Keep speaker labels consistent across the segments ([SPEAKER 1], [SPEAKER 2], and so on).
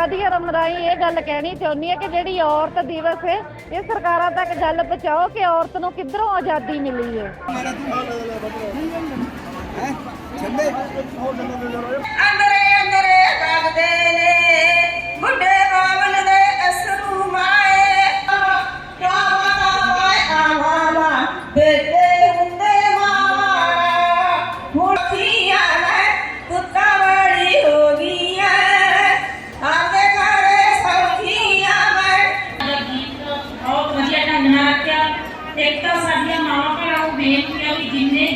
[SPEAKER 1] ਮਾਧਿਅਮ ਰਾਹੀਂ ਇਹ ਗੱਲ ਕਹਿਣੀ ਚਾਹੁੰਦੀ ਹੈ ਕਿ ਜਿਹੜੀ ਔਰਤ ਦਿਵਸ ਹੈ, ਇਹ ਸਰਕਾਰਾਂ ਤੱਕ ਗੱਲ ਪਹੁੰਚਾਓ ਕਿ ਔਰਤ ਨੂੰ ਕਿੱਧਰੋਂ ਆਜ਼ਾਦੀ ਮਿਲੀ ਹੈ?
[SPEAKER 2] ਅੰਦਰੇ ਅੰਦਰੇ ਵਗਦੇ ਨੇ ਬੁੱਢੇ
[SPEAKER 3] ਇੱਕ ਤਾਂ ਸਾਡੀਆਂ ਮਾਵਾਂ ਭੈਣਾਂ ਨੂੰ ਬੇਨਤੀ ਆ ਵੀ ਜਿੰਨੇ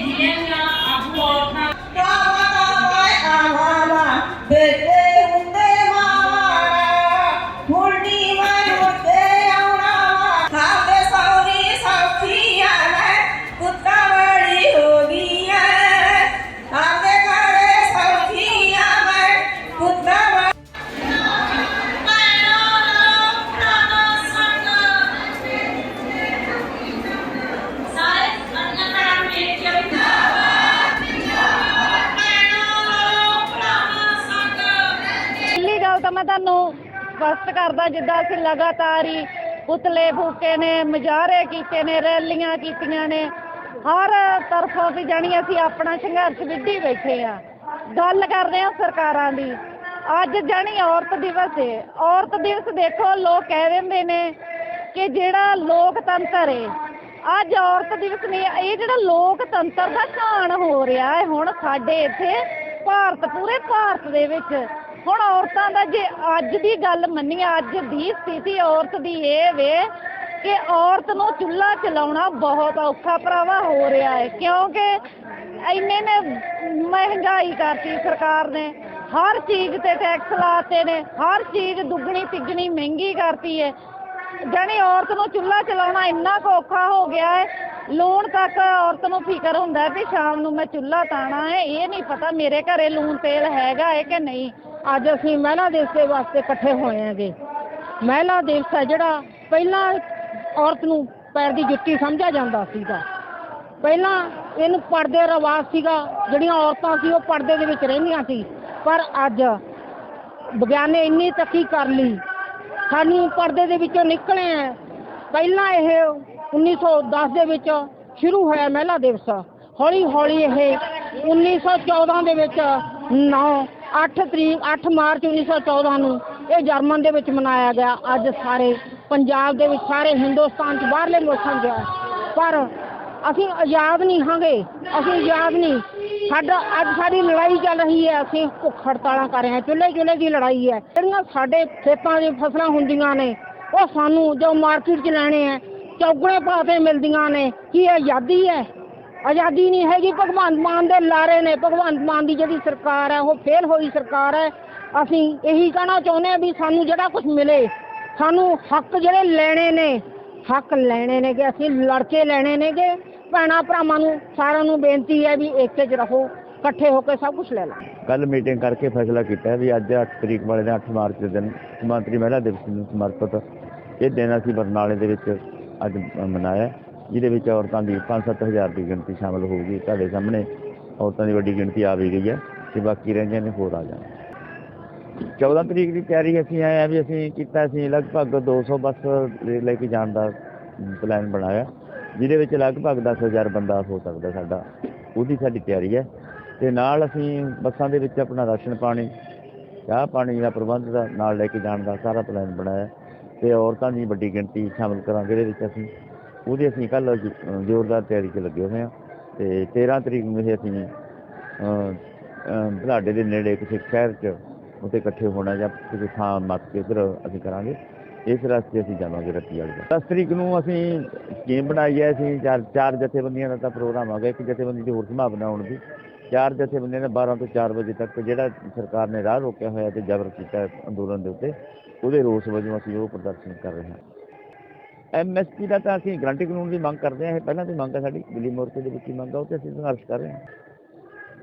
[SPEAKER 1] ਸਪਸ਼ਟ ਕਰਦਾ ਜਿੱਦਾਂ ਅਸੀਂ ਲਗਾਤਾਰ ਹੀ ਪੁਤਲੇ ਫੂਕੇ ਨੇ, ਮੁਜ਼ਾਹਰੇ ਕੀਤੇ ਨੇ, ਰੈਲੀਆਂ ਕੀਤੀਆਂ ਨੇ। ਹਰ ਤਰਫੋਂ ਵੀ ਜਾਣੀ ਅਸੀਂ ਆਪਣਾ ਸੰਘਰਸ਼ ਵਿੱਢੀ ਬੈਠੇ ਆ ਗੱਲ ਕਰ ਰਹੇ ਆ ਸਰਕਾਰਾਂ ਦੀ। ਅੱਜ ਜਾਣੀ ਔਰਤ ਦਿਵਸ ਹੈ ਔਰਤ ਦਿਵਸ ਦੇਖੋ, ਲੋਕ ਕਹਿ ਦਿੰਦੇ ਨੇ ਕਿ ਜਿਹੜਾ ਲੋਕਤੰਤਰ ਹੈ ਅੱਜ ਔਰਤ ਦਿਵਸ ਨਹੀਂ, ਇਹ ਜਿਹੜਾ ਲੋਕਤੰਤਰ ਦਾ ਘਾਣ ਹੋ ਰਿਹਾ ਹੈ। ਹੁਣ ਸਾਡੇ ਇੱਥੇ ਭਾਰਤ, ਪੂਰੇ ਭਾਰਤ ਦੇ ਵਿੱਚ ਹੁਣ ਔਰਤਾਂ ਦਾ ਜੇ ਅੱਜ ਦੀ ਗੱਲ ਮੰਨੀਏ, ਅੱਜ ਦੀ ਸਥਿਤੀ ਔਰਤ ਦੀ ਇਹ ਵੇ ਕਿ ਔਰਤ ਨੂੰ ਚੁੱਲ੍ਹਾ ਚਲਾਉਣਾ ਬਹੁਤ ਔਖਾ ਭਰਾਵਾ ਹੋ ਰਿਹਾ ਹੈ। ਕਿਉਂਕਿ ਇੰਨੇ ਨੇ ਮਹਿੰਗਾਈ ਕਰਤੀ ਸਰਕਾਰ ਨੇ, ਹਰ ਚੀਜ਼ ਤੇ ਟੈਕਸ ਲਾਤੇ ਨੇ, ਹਰ ਚੀਜ਼ ਦੁੱਗਣੀ ਤਿੱਗਣੀ ਮਹਿੰਗੀ ਕਰਤੀ ਹੈ। ਜਾਣੀ ਔਰਤ ਨੂੰ ਚੁੱਲ੍ਹਾ ਚਲਾਉਣਾ ਇੰਨਾ ਕੁ ਔਖਾ ਹੋ ਗਿਆ ਹੈ ਲੂਣ ਤੱਕ ਔਰਤ ਨੂੰ ਫਿਕਰ ਹੁੰਦਾ ਹੈ ਵੀ ਸ਼ਾਮ ਨੂੰ ਮੈਂ ਚੁੱਲ੍ਹਾ ਤਾਣਾ ਹੈ, ਇਹ ਨਹੀਂ ਪਤਾ ਮੇਰੇ ਘਰੇ ਲੂਣ ਤੇਲ ਹੈਗਾ ਹੈ ਕਿ ਨਹੀਂ।
[SPEAKER 4] ਅੱਜ ਅਸੀਂ ਮਹਿਲਾ ਦਿਵਸ ਦੇ ਵਾਸਤੇ ਇਕੱਠੇ ਹੋਏ ਹਾਂਗੇ। ਮਹਿਲਾ ਦਿਵਸ ਹੈ ਜਿਹੜਾ ਪਹਿਲਾਂ ਔਰਤ ਨੂੰ ਪੈਰ ਦੀ ਜੁੱਤੀ ਸਮਝਿਆ ਜਾਂਦਾ ਸੀਗਾ। ਪਹਿਲਾਂ ਇਹਨੂੰ ਪਰਦੇ ਰਿਵਾਜ ਸੀਗਾ, ਜਿਹੜੀਆਂ ਔਰਤਾਂ ਸੀ ਉਹ ਪਰਦੇ ਦੇ ਵਿੱਚ ਰਹਿੰਦੀਆਂ ਸੀ। ਪਰ ਅੱਜ ਵਿਗਿਆਨ ਨੇ ਇੰਨੀ ਤੱਕੀ ਕਰ ਲਈ। ਸਾਨੂੰ ਪਰਦੇ ਦੇ ਵਿੱਚੋਂ ਨਿਕਲੇ ਆ ਪਹਿਲਾਂ ਇਹ 1910 ਦੇ ਵਿੱਚ ਸ਼ੁਰੂ ਹੋਇਆ ਮਹਿਲਾ ਦਿਵਸ। ਹੌਲੀ ਹੌਲੀ ਇਹ 1914 ਦੇ ਵਿੱਚ 9 8 ਤਰੀਕ 8 ਮਾਰਚ 1914 ਨੂੰ ਇਹ ਜਰਮਨ ਦੇ ਵਿੱਚ ਮਨਾਇਆ ਗਿਆ। ਅੱਜ ਸਾਰੇ ਪੰਜਾਬ ਦੇ ਵਿੱਚ ਸਾਰੇ ਹਿੰਦੁਸਤਾਨ 'ਚ ਬਾਹਰਲੇ ਮੁਲਕਾਂ 'ਚ ਪਰ ਅਸੀਂ ਆਜ਼ਾਦ ਨਹੀਂ ਹਾਂਗੇ। ਅਸੀਂ ਆਜ਼ਾਦ ਨਹੀਂ। ਸਾਡਾ ਅੱਜ ਸਾਡੀ ਲੜਾਈ ਚੱਲ ਰਹੀ ਹੈ। ਅਸੀਂ ਭੁੱਖ ਹੜਤਾਲਾਂ ਕਰ ਰਹੇ ਹਾਂ। ਚੁੱਲ੍ਹੇ ਚੁੱਲ੍ਹੇ ਦੀ ਲੜਾਈ ਹੈ। ਜਿਹੜੀਆਂ ਸਾਡੇ ਖੇਤਾਂ 'ਚ ਫਸਲਾਂ ਹੁੰਦੀਆਂ ਨੇ, ਉਹ ਸਾਨੂੰ ਜੋ ਮਾਰਕੀਟ 'ਚ ਲੈਣੇ ਆ ਚੌਗੜੇ ਪਾਤੇ ਮਿਲਦੀਆਂ ਨੇ। ਕੀ ਆਜ਼ਾਦੀ ਹੈ? ਆਜ਼ਾਦੀ ਨਹੀਂ ਹੈਗੀ। ਭਗਵੰਤ ਮਾਨ ਦੇ ਲਾਰੇ ਨੇ। ਭਗਵੰਤ ਮਾਨ ਦੀ ਜਿਹੜੀ ਸਰਕਾਰ ਹੈ, ਉਹ ਫੇਲ ਹੋਈ ਸਰਕਾਰ ਹੈ। ਅਸੀਂ ਇਹੀ ਕਹਿਣਾ ਚਾਹੁੰਦੇ ਹਾਂ ਵੀ ਸਾਨੂੰ ਜਿਹੜਾ ਕੁਝ ਮਿਲੇ, ਸਾਨੂੰ ਹੱਕ ਜਿਹੜੇ ਲੈਣੇ ਨੇ, ਹੱਕ ਲੈਣੇ ਨੇ ਕਿ ਅਸੀਂ ਲੜ ਕੇ ਲੈਣੇ ਨੇ ਕਿ ਭੈਣਾਂ ਭਰਾਵਾਂ ਨੂੰ ਸਾਰਿਆਂ ਨੂੰ ਬੇਨਤੀ ਹੈ ਵੀ ਏਕੇ 'ਚ ਰਹੋ, ਇਕੱਠੇ ਹੋ ਕੇ ਸਭ ਕੁਝ ਲੈ ਲਓ।
[SPEAKER 5] ਕੱਲ ਮੀਟਿੰਗ ਕਰਕੇ ਫੈਸਲਾ ਕੀਤਾ ਵੀ ਅੱਜ 8 ਤਰੀਕ ਵਾਲੇ ਦਿਨ 8 ਮਾਰਚ ਦੇ ਦਿਨ ਕੌਮਾਂਤਰੀ ਮਹਿਲਾ ਦਿਵਸ ਨੂੰ ਸਮਰਪਿਤ। ਇਹ ਦਿਨ ਅਸੀਂ ਬਰਨਾਲੇ ਦੇ ਵਿੱਚ ਅੱਜ ਮਨਾਇਆ। ਜਿਹਦੇ ਵਿੱਚ ਔਰਤਾਂ ਦੀ 5-7000 ਦੀ ਗਿਣਤੀ ਸ਼ਾਮਲ ਹੋਊਗੀ ਤੁਹਾਡੇ ਸਾਹਮਣੇ ਔਰਤਾਂ ਦੀ ਵੱਡੀ ਗਿਣਤੀ ਆ ਵੀ ਗਈ ਹੈ ਤੇ ਬਾਕੀ ਰਹਿੰਦੇ ਨੇ ਹੋਰ ਆ ਜਾਣਾ। 14 ਤਰੀਕ ਦੀ ਤਿਆਰੀ ਅਸੀਂ ਆਏ ਆ ਵੀ ਅਸੀਂ ਕੀਤਾ, ਅਸੀਂ ਲਗਭਗ 200 ਬੱਸ ਲੈ ਕੇ ਜਾਣ ਦਾ ਪਲਾਨ ਬਣਾਇਆ, ਜਿਹਦੇ ਵਿੱਚ ਲਗਭਗ 10000 ਬੰਦਾ ਹੋ ਸਕਦਾ ਸਾਡਾ। ਉਹਦੀ ਸਾਡੀ ਤਿਆਰੀ ਹੈ। ਤੇ ਨਾਲ ਅਸੀਂ ਬੱਸਾਂ ਦੇ ਵਿੱਚ ਆਪਣਾ ਰਾਸ਼ਨ ਪਾਣੀ, ਚਾਹ ਪਾਣੀ ਦਾ ਪ੍ਰਬੰਧ ਦਾ ਨਾਲ ਲੈ ਕੇ ਜਾਣ ਦਾ ਸਾਰਾ ਪਲਾਨ ਬਣਾਇਆ। ਤੇ ਔਰਤਾਂ ਦੀ ਵੱਡੀ ਗਿਣਤੀ ਸ਼ਾਮਲ ਕਰਾਂਗੇ ਇਹਦੇ ਵਿੱਚ ਅਸੀਂ ਉਹਦੀ ਅਸੀਂ ਕੱਲ ਜ਼ੋਰਦਾਰ ਤਿਆਰੀ 'ਚ ਲੱਗੇ ਹੋਏ ਹਾਂ ਤੇ 13 ਤਰੀਕ ਨੂੰ ਇਹ ਅਸੀਂ ਅਹ, ਦੇ ਨੇੜੇ ਕਿਸੇ ਸ਼ਹਿਰ 'ਚ ਉੱਥੇ ਇਕੱਠੇ ਹੋਣਾ ਜਾਂ ਕਿਸੇ ਥਾਂ ਮੱਤ ਕੇ ਉੱਧਰ ਅਸੀਂ ਕਰਾਂਗੇ। ਇਸ ਰਸਤੇ ਅਸੀਂ ਜਾਵਾਂਗੇ ਰੱਤੀ ਵਾਲੀ 10 ਤਰੀਕ ਨੂੰ ਅਸੀਂ ਸਕੀਮ ਬਣਾਈ ਹੈ ਅਸੀਂ ਚਾਰ ਚਾਰ ਜਥੇਬੰਦੀਆਂ ਦਾ ਤਾਂ ਪ੍ਰੋਗਰਾਮ ਆ ਗਿਆ ਇੱਕ ਜਥੇਬੰਦੀ ਦੀ ਹੋਰ ਸੰਭਾਵਨਾ ਹੋਣ ਦੀ। ਚਾਰ ਜਥੇਬੰਦੀਆਂ ਨੇ 12 ਤੋਂ 4 ਵਜੇ ਤੱਕ ਜਿਹੜਾ ਸਰਕਾਰ ਨੇ ਰਾਹ ਰੋਕਿਆ ਹੋਇਆ ਤੇ ਜ਼ਬਰ ਕੀਤਾ ਅੰਦੋਲਨ ਦੇ ਉੱਤੇ ਉਹਦੇ ਰੋਸ ਵਜੋਂ ਅਸੀਂ ਉਹ ਪ੍ਰਦਰਸ਼ਨ ਕਰ ਰਹੇ ਹਾਂ। ਐਮਐਸਪੀ ਦਾ ਤਾਂ ਅਸੀਂ ਗਰੰਟੀ ਕਾਨੂੰਨ ਦੀ ਮੰਗ ਕਰਦੇ ਹਾਂ। ਇਹ ਪਹਿਲਾਂ ਦੀ ਮੰਗ ਹੈ ਸਾਡੀ। ਦਿੱਲੀ ਮੋਰਚੇ ਦੇ ਵਿੱਚ ਹੀ ਮੰਗ ਆ ਉਹ ਤੇ ਅਸੀਂ ਸੰਘਰਸ਼ ਕਰ ਰਹੇ ਹਾਂ।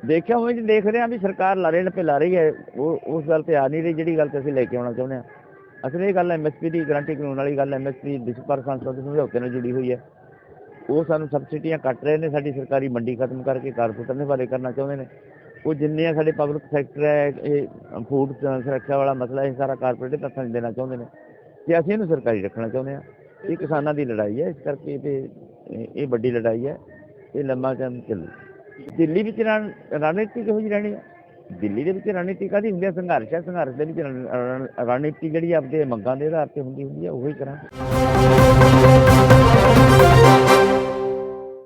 [SPEAKER 5] ਦੇਖਿਆ ਹੋਵੇ ਜੀ ਦੇਖ ਰਹੇ ਹਾਂ ਵੀ ਸਰਕਾਰ ਲਾਰੇ ਨੱਪੇ ਲਾ ਰਹੀ ਹੈ, ਉਹ ਉਸ ਗੱਲ ਤੇ ਆ ਨਹੀਂ ਰਹੀ ਜਿਹੜੀ ਗੱਲ ਤੇ ਅਸੀਂ ਲੈ ਕੇ ਆਉਣਾ ਚਾਹੁੰਦੇ ਹਾਂ। ਅਸਲ ਇਹ ਗੱਲ ਐਮਐਸਪੀ ਦੀ ਗਰੰਟੀ ਕਾਨੂੰਨ ਵਾਲੀ ਗੱਲ ਐਮਐਸਪੀ ਵਿਸ਼ਵਪਰ ਸੰਸਥਾ ਦੇ ਸਮਝੌਤੇ ਨਾਲ ਜੁੜੀ ਹੋਈ ਹੈ। ਉਹ ਸਾਨੂੰ ਸਬਸਿਡੀਆਂ ਕੱਟ ਰਹੇ ਨੇ। ਸਾਡੀ ਸਰਕਾਰੀ ਮੰਡੀ ਖਤਮ ਕਰਕੇ ਕਾਰਪੋਰੇਟਰ ਨੇ ਬਾਰੇ ਕਰਨਾ ਚਾਹੁੰਦੇ ਨੇ। ਉਹ ਜਿੰਨੇ ਆ ਸਾਡੇ ਪਬਲਿਕ ਸੈਕਟਰ ਹੈ, ਇਹ ਫੂਡ ਸੁਰੱਖਿਆ ਵਾਲਾ ਮਸਲਾ, ਇਹ ਸਾਰਾ ਕਾਰਪੋਰੇਟ ਤੱਥਾਂ ਨੂੰ ਦੇਣਾ ਚਾਹੁੰਦੇ ਨੇ। ਤੇ ਅਸੀਂ ਇਹਨੂੰ ਸਰਕਾਰੀ ਰੱਖਣਾ ਚਾਹੁੰਦੇ ਹਾਂ। ਇਹ ਕਿਸਾਨਾਂ ਦੀ ਲੜਾਈ ਹੈ, ਇਸ ਕਰਕੇ ਤੇ, ਇਹ ਵੱਡੀ ਲੜਾਈ ਹੈ। ਇਹ ਲੰਮਾ ਟਾਈਮ ਚੱਲੂ। ਦਿੱਲੀ ਵਿੱਚ ਰਣ- ਰਣਨੀਤੀ ਕਿਹੋ ਜਿਹੀ ਰਹਿਣੀ ਹੈ? ਦਿੱਲੀ ਦੇ ਵਿੱਚ ਰਣਨੀਤੀ ਕਾਹਦੀ ਹੁੰਦੀ ਹੈ? ਸੰਘਰਸ਼ ਹੈ। ਸੰਘਰਸ਼ ਦੇ ਵਿੱਚ ਰਣਨੀਤੀ ਜਿਹੜੀ ਆਪਦੇ ਮੰਗਾਂ ਦੇ ਆਧਾਰ ਤੇ ਹੁੰਦੀ ਹੁੰਦੀ ਹੈ, ਉਹੀ ਕਰਾਂ